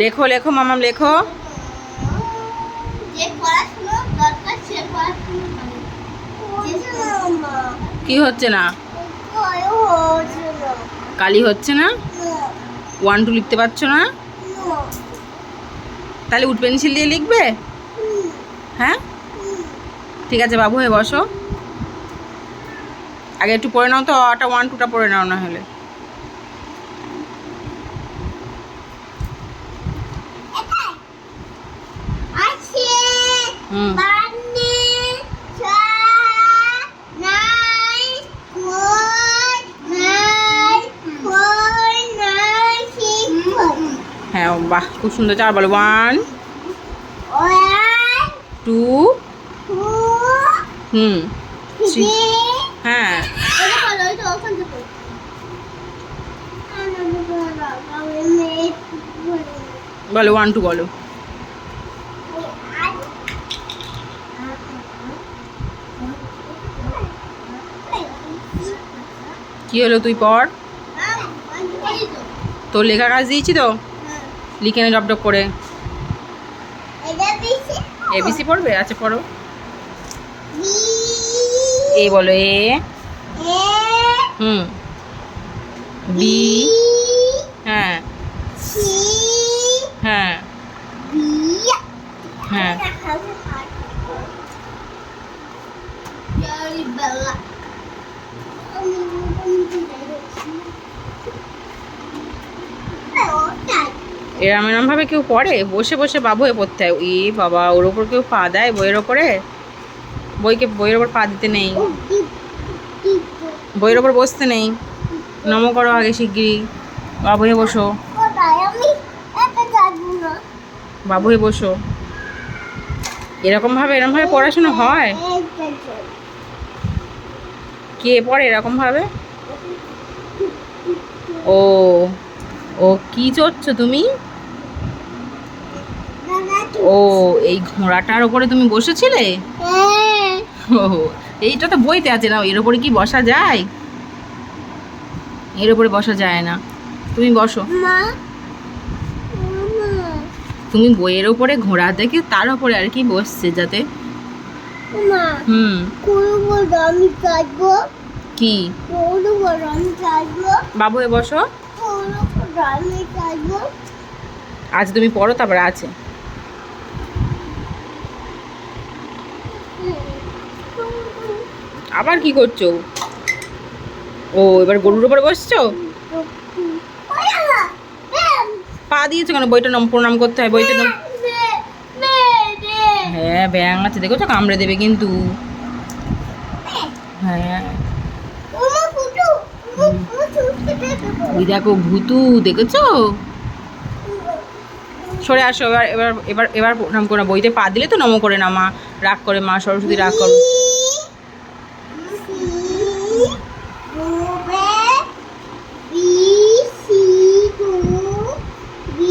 লেখো লেখো মামাম লেখো। কি হচ্ছে না? হচ্ছে না। কালি হচ্ছে না? ওয়ান টু লিখতে পারছ না? তাহলে উড পেন্সিল দিয়ে লিখবে? হ্যাঁ? ঠিক আছে বাবু হয়ে বসো। আগে একটু পড়ে নাও তো অটা ওয়ান টুটা পড়ে নাও না হলে আছে হুম বান্নে চা নাই কই নাই কই নাই শিখো হ্যাঁ বাহ খুব সুন্দর চার বলো ওয়ান টু হুম থ্রি হ্যাঁ। বলো ওয়ান টু বলো। কি হলো তুই পড়? তোর লেখা কাজ দিয়েছি তো? লিখে নে ডপ করে। এবিসি পড়বে? আচ্ছা পড়ো। এ বলো এ। হুম। বি। হ্যাঁ। হ্যাঁ। হ্যাঁ। এরম এরমভাবে কেউ পড়ে? বসে বসে বাবু হয়ে পড়তে হয়। এ বাবা, ওর ওপর কেউ পা দেয় বইয়ের ওপরে? বইকে, বইয়ের ওপর পা দিতে নেই। বইয়ের ওপর বসতে নেই। নম করো আগে শিগগিরি বাবু হয়ে বসো। বাবু হয়ে বসো। এরকমভাবে, এরমভাবে পড়াশোনা হয়? কে পড়ে এরকমভাবে? ও ও কি চড়ছো তুমি? ও এই ঘোড়াটার ওপরে তুমি বসেছিলে? ও এইটা তো বইতে আছে না এর ওপরে কি বসা যায়? এর ওপরে বসা যায় না। তুমি বসো। তুমি বইয়ের ওপরে ঘোড়া দেখে তার ওপরে আর কি বসছে যাতে? হুম। আমি কি? বাবু এ বসো। আজ তুমি পড়ো তারপরে আছে। আবার কি করছ? ও এবার গরুর উপরে বসছো? পা দিয়েছ কেন? বইটা নম প্রণাম করতে হয় বইটা হ্যাঁ ব্যাং আছে। দেখো তো কামড়ে দেবে কিন্তু। হ্যাঁ। ওই দেখো ভুতু, দেখেছ? সরে আসো, এবার এবার এবার এবার প্রণাম করে বইতে পা দিলে তো নম করে না মা রাগ করে মা, সরস্বতী, রাগ করো।